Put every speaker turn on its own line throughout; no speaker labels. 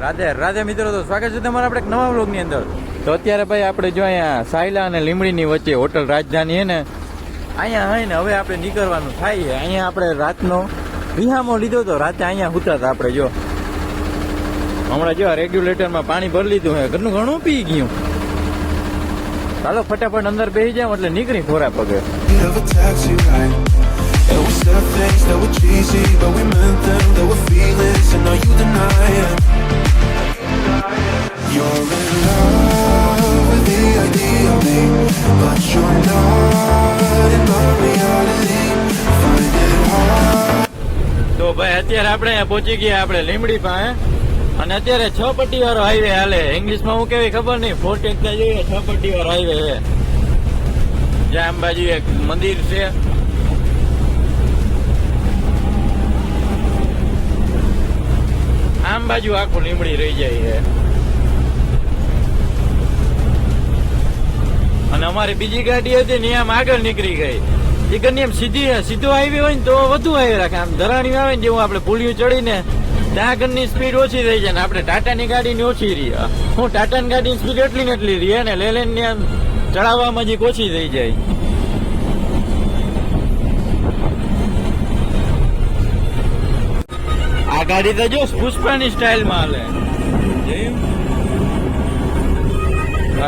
રાધે રાધે મિત્રો તો સ્વાગત છે તમારા આપણે નવા વ્લોગની અંદર તો અત્યારે ભાઈ આપણે જો અહીંયા સાયલા અને લીમડીની વચ્ચે હોટલ રાજધાની હે ને અહીંયા હોય ને હવે આપણે નીકળવાનું થાય છે અહીંયા આપણે રાતનો વિહામો લીધો તો રાતે અહીંયા ઉતરતા આપણે જો હમણાં જો રેગ્યુલેટરમાં પાણી ભરી લીધું હે ઘરનું ઘણું પી ગયું ચાલો ફટાફટ અંદર બેસી જાવ એટલે નીકળી ખોરા પગે.
And we said things that were cheesy, but we meant them. There were feelings, and now you deny it.
તો ભાઈ, અત્યારે આપણે પહોંચી ગયા આપણે લીમડી પાસે. અને અત્યારે છ પટ્ટી વાળો હાઈવે હાલે. ઇંગ્લિશમાં હું કેવી ખબર નહીં, ફોર ટેક્સા જોઈએ, છ પટ્ટી વાળો હાઈવે છે. જ્યાં બાજુ એક મંદિર છે. આમ બાજુ આખું લીમડી રહી જાય છે. અને અમારી બીજી ગાડી હતી ને આમ આગળ નીકળી ગઈ. એ ઘરની એમ સીધી સીધો આવી હોય ને તો વધુ આવી રાખે. આમ ધરાણી આવે ને જેવું આપણે પુલિયું ચડીને ત્યાં ઘરની સ્પીડ ઓછી થઈ જાય ને આપણે ટાટાની ગાડીની ઓછી રહી. હું ટાટાની ગાડીની સ્પીડ એટલી ને એટલી રહી ને લેલેન ને આમ ચડાવવામાં હજી ઓછી થઈ જાય. આ ગાડી તો જો પુષ્પાની સ્ટાઇલમાં હાલે?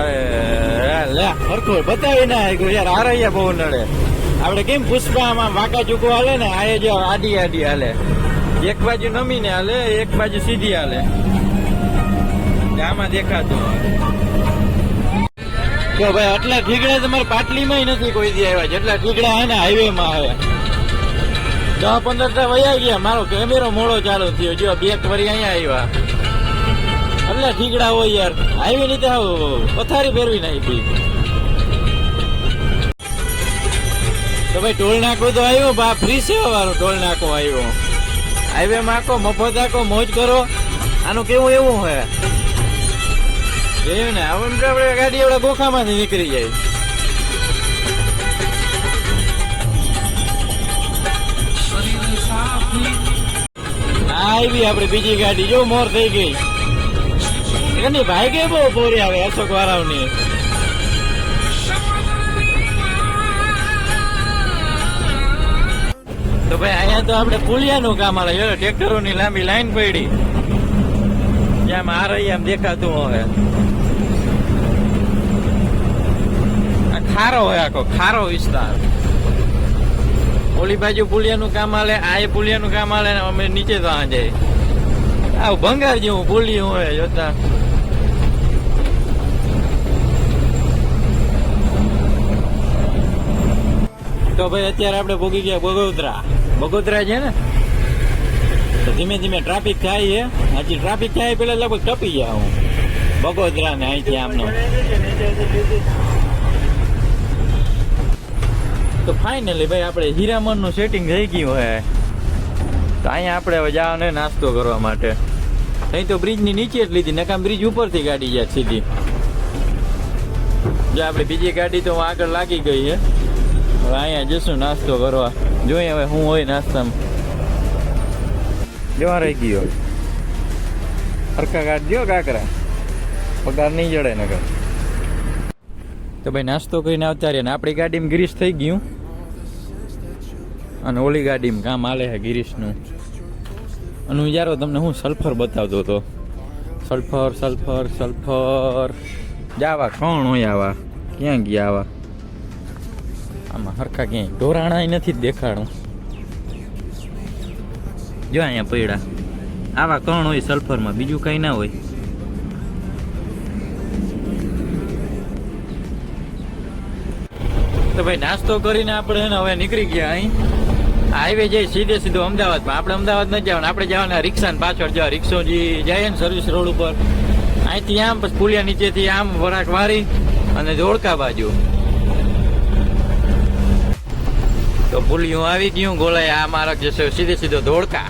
અરે હરખો બતાવી ના આવ્યું યાર આરૈયા બહુ નડે. આપણે કેમ પુષ્પામાં વાંકા ચૂકો હાલે ને? આ જો આડી આડી હાલે. એક બાજુ નમીને હાલે, એક બાજુ સીધી હાલે. ને આમાં દેખાતું તો ભાઈ, આટલા ઠીકડા તમારે પાટલીમાં નથી કોઈ દી આવ્યા. જેટલા ઠીકડા હે ને હાઈવે માં આવે દસ પંદર ટા વયા ગયા. મારો કેમેરો મોડો ચાલુ થયો. જો, બે વરી અહીંયા આવ્યા. એટલે ઠીકડા હોય યાર. હાઈવે નહીં તો પથારી ફેરવી નાખી. તો ભાઈ ટોલ નાકો તો આવ્યો બા ફ્રી સેવા વાળો ટોલ નાકો આવ્યો. હાઈવે આખો મફત, આખો મોજ કરો. આનું કેવું, એવું હોય એવું ને? તો આપણે ગાડી એવડા ગોખામાંથી નીકળી જાય. આવી આપણે બીજી ગાડી. જો મોર થઈ ગઈ. એની ભાઈ કે બહુ પોરી આવે અશોક વારાવની? તો ભાઈ, અહીંયા તો આપણે પુલિયાનું કામ આવે જો ટ્રેક્ટરોની લાંબી લાઈન પડી. જેમ આ રહી એમ દેખાતું હવે આ ખારો હોય આખો, ખારો વિસ્તાર. ઓલી બાજુ પુલિયાનું કામ આલે, આ એ પુલિયાનું કામ ને અમે નીચે તો આ જાય. આવું ભંગાર જેવું પુલિયું હોય, જોતા. તો ભાઈ, અત્યારે આપણે ભોગી ગયા બગોદરા. બગોદરા છે ને? તો ધીમે ધીમે ટ્રાફિક થાય છે. હજી ટ્રાફિક થાય પેલા લગભગ ટપી ગયા હું. બગોદરા ને અહીંથી આમનો. તો ફાઇનલી ભાઈ આપણે હીરામનનું સેટિંગ થઈ ગયું હે. તો અહીંયા આપણે હવે જવાનું નાસ્તો કરવા માટે. અહીં તો બ્રિજની નીચે જ લીધી નકામ બ્રિજ ઉપરથી ગાડી જાય સીધી. જો આપણે બીજી ગાડી તો આગળ લાગી ગઈ છે હવે અહીંયા જશું નાસ્તો કરવા. જોઈએ હવે હું હોય નાસ્તામાં જોવા રહી ગયો. હરકા કાઢજો કાકરા? પગાર નહીં જડે નગર તો ભાઈ નાસ્તો કરીને આવતા રહ્યા ને આપણી ગાડીમાં ગિરીશ થઈ ગયું. અને ઓલી ગાડીમાં કામ આલે છે ગિરીશનું. અને હું યારો તમને હું સલ્ફર બતાવતો હતો. Sulphur sulphur sulphur. જાવા કોણ હોય આવા? ક્યાં ગયા આવા? આમાં હરખા ક્યાંય ઢોરાણા નથી દેખાડું જો અહીંયા પૈડા. આવા કણ હોય સલ્ફરમાં, બીજું કઈ ના હોય. તો ભાઈ, નાસ્તો કરીને આપણે હવે નીકળી ગયા અહીં. હાઈવે જઈ સીધે સીધું અમદાવાદમાં. આપણે અમદાવાદ નથી જવાનું, આપણે જવાના રિક્ષા પાછળ જવા. રિક્ષો જે જાય ને સર્વિસ રોડ ઉપર. અહીંથી આમ, પછી નીચેથી આમ વરાક વારી અને ધોળકા બાજુ. તો ભૂલ્યું આવી ગયું ગોળાય આ માર્ગ જશે સીધે સીધો ધોળકા.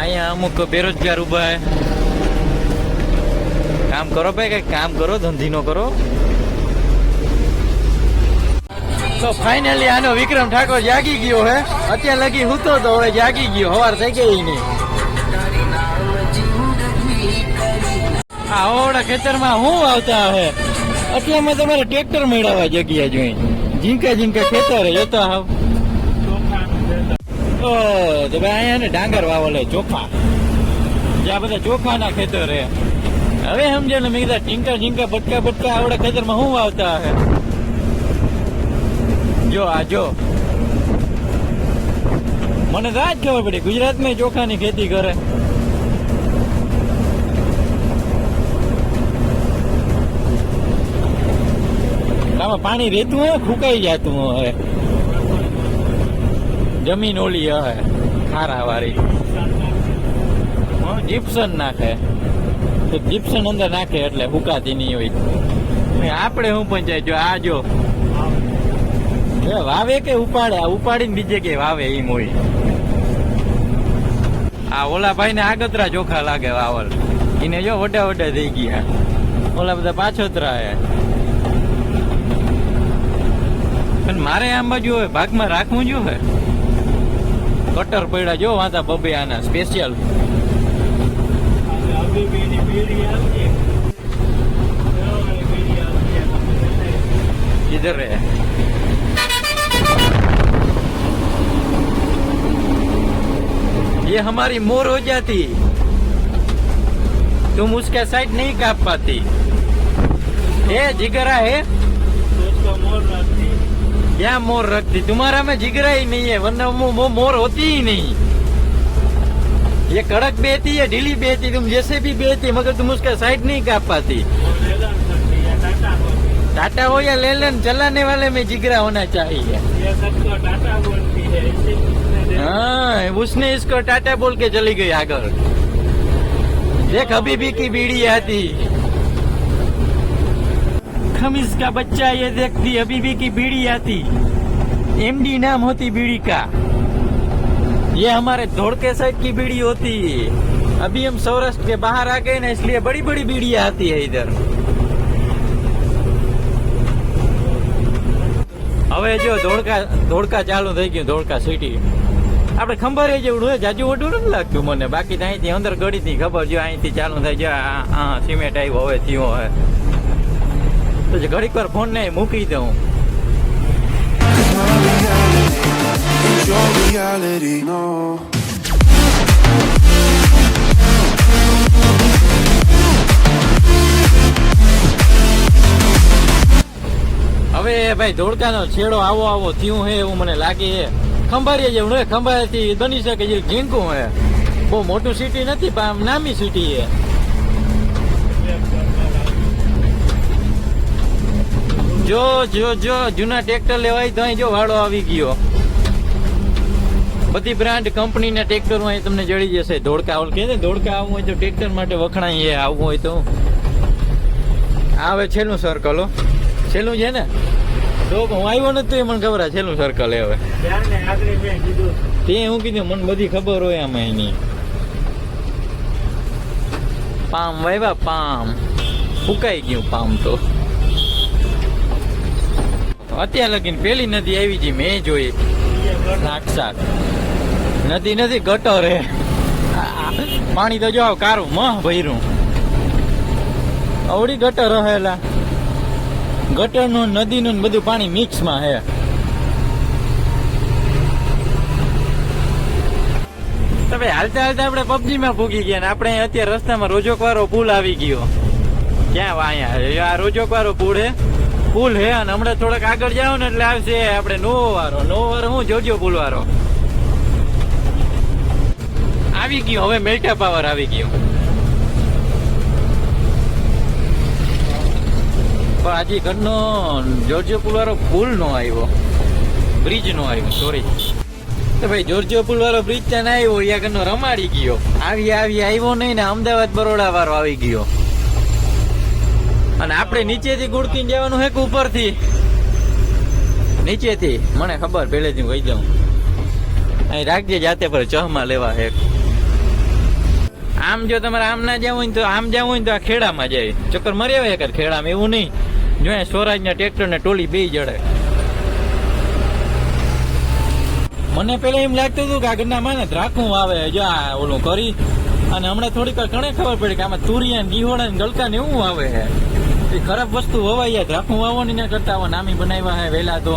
અહીંયા અમુક બેરોજગાર ઊભા કામ કરો ભાઈ કઈ કામ કરો, ધંધીનો કરો. તો ફાઇનલી આનો વિક્રમ ઠાકોર જાગી ગયો હે. અત્યારે લગી હુતો તો હવે જાગી ગયો, હવાર થઈ ગઈ નહીં આ ઓવડા ખેતરમાં હું આવતા હે? એટલામાં તમારે ટ્રેક્ટર મેળવવા જગ્યા જોઈ ઝીંકા ઝીંકા ખેતર એ તો હાવ ઓ, તો ભાઈ અહીંયા ને ડાંગર વાવલે ચોખા. જ્યાં બધા ચોખાના ખેતર હે. હવે સમજે ને મેં કીધા ટીંકા ઝીંકા, બટકા બટકા ખેતર ખેતરમાં શું વાવતા હે? જો આ જો. મને તો ખબર પડી, ગુજરાતમાં ચોખાની ખેતી કરે. આમાં પાણી રહેતું હોય ફૂકાઈ જતું હોય. જમીન ઓલી હે ખારા વાળી જીપ્સન નાખે. તો જીપ્સન અંદર નાખે એટલે ફૂકાતી નહીં હોય. આપણે શું પંચાયત જો આ જો. વાવે કે ઉપાડે? ઉપાડીને બીજે કે વાવે એમ હોય. આ ઓલા ભાઈ ને આગતરા ચોખા લાગે વાવલ. એને જો વડા વડા થઈ ગયા. ઓલા બધા પાછોતરા હે. મારે આમ બાજુ હોય ભાગમાં રાખવું જો હે કટર પડ્યા જો વાતા બબે આના સ્પેશિયલ इधर है ये हमारी मोर हो जाती तुम उसका साइड नहीं काट पाती ये जिगरा है क्या मोर रखती? तुम्हारा में जिगरा ही नहीं है, वरना वो मोर होती ही नहीं। ये कड़क बेहती है, ढीली बेहती, तुम जैसे भी बेहती, मगर तुम उसका साइड नहीं काट पाती। टाटा हो या ले लेन चलाने वाले में जिगरा होना चाहिए। हाँ उसने इसको टाटा बोल के चली गई आगर देख, अभी भी की बीड़ी आती। खमीज का बच्चा ये देखती अभी भी की बीड़ी आती एमडी नाम होती बीड़ी का ये हमारे धोड़के साइड की बीड़ी होती है अभी हम सौराष्ट्र के बाहर आ गए ना इसलिए बड़ी बड़ी बीड़ियाँ आती है इधर હવે જો ધોળકા ધોળકા ચાલુ થઈ ગયું ધોળકા સિટી આપણે ખંભારે જેવડું હોય જાજુ ઓડું નથી લાગતું મને બાકી તો અહીંથી અંદર ગળી થી ખબર જો અહીંથી ચાલુ થાય જો આ આ સિમેન્ટ આવ્યો હવે થયો હોય તો ઘડીક વાર ફોન ને મૂકી દઉં. હવે ભાઈ ધોળકાનો છેડો આવો આવો થયું હે એવું મને લાગે છે. ખંભાળીએ જેવું હે ખંભાળીથી બની શકે જે ઝીંકું હે. બહુ મોટું સિટી નથી, પણ નામી સિટી છે. જો જો જો જૂના ટ્રેક્ટર લેવાય તો અહીં જો વાળો આવી ગયો. બધી બ્રાન્ડ કંપનીના ટ્રેક્ટર અહીં તમને જડી જશે. ધોળકા આવું કે ધોળકા આવવું હોય તો ટ્રેક્ટર માટે વખણાય આવવું હોય તો. આવે છેલ્લું સર્કલ હો. છેલ્લું છે ને? તો હું આવ્યો નથી મને ખબર આ છેલ્લું સર્કલ હવે. તે હું કીધું મને બધી ખબર હોય આમાં એની. પામ વાવ્યા પામ. ફૂકાઈ ગયું પામ તો. અત્યાર લગીન પેલી નદી આવી જઈ મેં જોઈ. સાક્ષાત. નદી નથી, ગટર હે. પાણી તો જો કારું, મહ ભર્યું. અવડી ગટર રહેલા. ગટરનું, નદીનું બધું પાણી મિક્સમાં હે. તો ભાઈ, હાલતા હાલતા આપણે પબજી માં ભૂગી ગયા ને આપણે અત્યારે રસ્તામાં રોજોકવારો પુલ આવી ગયો. ક્યાં વાયા? આ રોજોકવારો પુલ હે? પુલ હે અને હમણાં થોડાક આગળ જાવ ને એટલે આવશે આપણે નવો વારો નવો વારો હું? જોજો પુલ વારો આવી ગયો, હવે મેટા પાવર આવી ગયો. પણ આજે ઘરનો જોર્જિયો પુલ વાળો પુલ નો આવ્યો. બ્રિજ નો આવ્યો સોરી તો ભાઈ, જોર્જિયો પુલ વાળો બ્રિજ ત્યાં આવ્યો યા ઘરનો રમાડી ગયો. આવી આવી, આવ્યો નહીં ને અમદાવાદ બરોડા વાળો આવી ગયો. અને આપણે નીચેથી ગુડકી જવાનું હે કે ઉપરથી. નીચેથી, મને ખબર, પહેલેથી કહી દઉં. અહીં રાખજે, જાતે પર ચહમાં લેવા હે આમ જો તમારે આમ ના જવું હોય તો આમ જવું હોય તો આ ખેડામાં જાય. ચક્કર મરી આવે કર ખેડામાં, એવું નહીં. જો અહીંયા સ્વરાજના ટ્રેક્ટર ને ટોલી બે જડે. મને પેલા એમ લાગતું હતું કે આગળના માને રાખવું આવે, જો આ ઓલું કરી. અને હમણાં થોડીક ઘણી ખબર પડી કે આમાં તુરિયા ગીહોડા ગલકા ને એવું આવે છે ખરાબ વસ્તુ હોવાય યાર. રાખવું વાવોની ના કરતા આવા નામી બનાવ્યા હે વેલા તો.